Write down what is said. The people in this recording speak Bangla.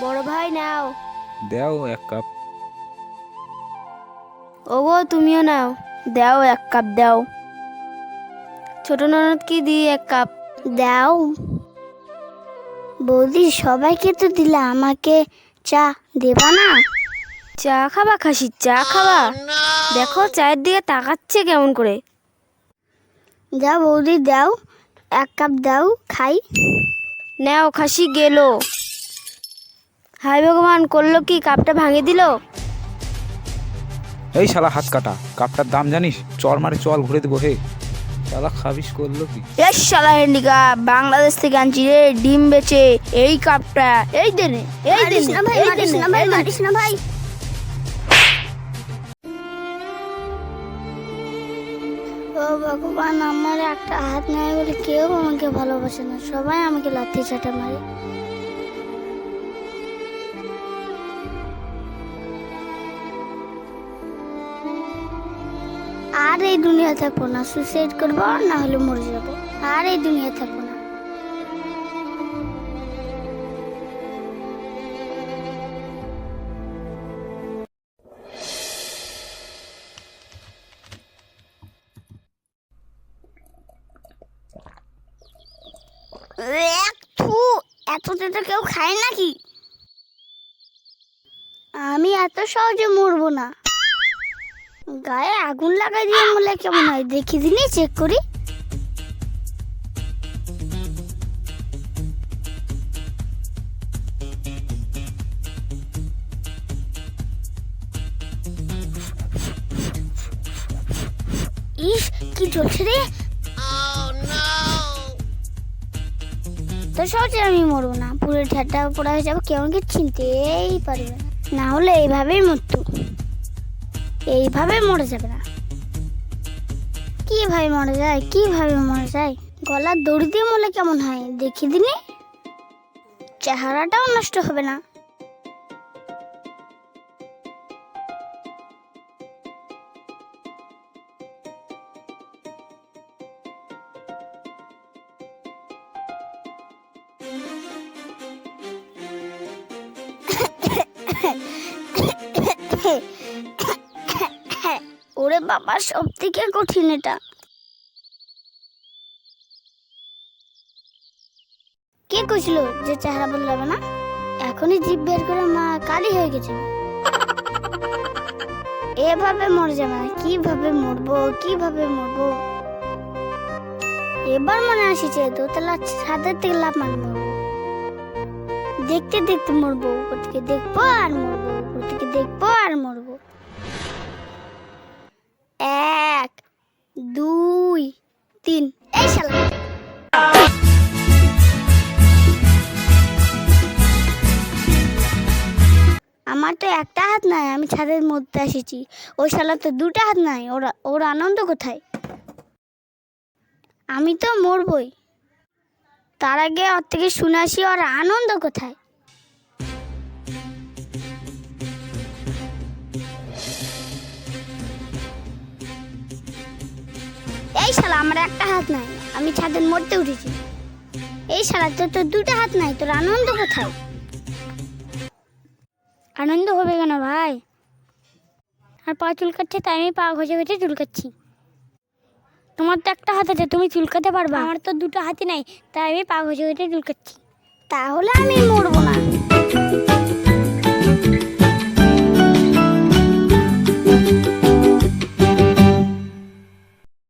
বড় ভাই নাও। দেও এক কাপ। ওগো তুমিও নাও। দাও এক কাপ দাও। ছোট ননদ কি দিই এক কাপ? দাও। বৌদি সবাইকে তো দিলা আমাকে চা দেবা না? চা খাবা খাসি? চা খাবা? দেখো চায়ের দিকে তাকাচ্ছে কেমন করে। দাও বৌদি দাও। এক কাপ দাও খাই। নাও খাসি গেল। হাই ভগবান করল কি? কাপটা ভাঙে দিল? এই শালা হাত কাটা কাপটার দাম জানিস? চল মারে চল ঘুরে দেবো হে। শালা খাবিস করল কি? এস শালা হেন্ডিকা বাংলাদেশ থেকে আনছি রে ডিম বেচে এই কাপটা এই দেনে এই দেনে না ভাই এই দেনে, এই দেনে। ভাই। ও ভগবান আমার একটা হাত নাই বলে কেউ আমাকে ভালোবাসে না। সবাই আমাকে লাথি চাটা মারে। আর এই দুনিয়া থাকব না। সুইসাইড করব না হলে মরে যাব। আর এই দুনিয়া থাকব না। এত তেতো কেউ খায় নাকি? আমি এত সহজে মরবো না। গায়ে আগুন লাগাই দিয়ে মরলে কেমন হয়? দেখি দিনই চেক করি। ইস, কি চলছে রে। তো সহজে আমি মরবো না। পুরো ঠাট্টা পড়া হয়ে যাব কেউ আমাকে চিনতেই পারবে না। না হলে এইভাবেই মরতো। এইভাবে মরে যাবে না। কীভাবে মরে যায়, কীভাবে মরে যায়? গলার দড়ি দিয়ে মরলে কেমন হয়? দেখি দিনে চেহারাটাও নষ্ট হবে না। ওরে বাবা সব থেকে কঠিন এটা। কে কইছিল যে চেহারা বদলাবে না? এখনই জিভ বের করে মা কালি হয়ে গেছে এভাবে মরে যাবে কীভাবে মরবো কীভাবে মরবো? এবার মনে আসিছে, দোতলা ছাদের থেকে লাভ মানে মরবো। দেখতে দেখতে মরবো, ওদিকে দেখব আর মরবো, ওদিকে দেখব আর মরবো। দুই, তিন। এই আমার তো একটা হাত নাই, আমি ছাদের মধ্যে এসেছি। ওই শালা তো দুটো হাত নাই, ওরা, ওর আনন্দ কোথায়? আমি তো মরবই। তার আগে ওর থেকে শুনে আসি, ওর আনন্দ কোথায়? এই শালা, আমার একটা হাত নাই। আমি ছাদের মরতে উঠেছি। এই শালা, তোর তো দুটো হাত নাই, তোর আনন্দ কোথায়? আনন্দ হবে কেন ভাই? আর পা চুলকাচ্ছে, তাই আমি পা ঘষে ঘষে চুলকাচ্ছি। তোমার তো একটা হাত আছে, তুমি চুলকাতে পারবা। আমার তো দুটো হাতই নাই, তাই আমি পা ঘষে ঘষে চুলকাচ্ছি। তাহলে আমি মরবো না।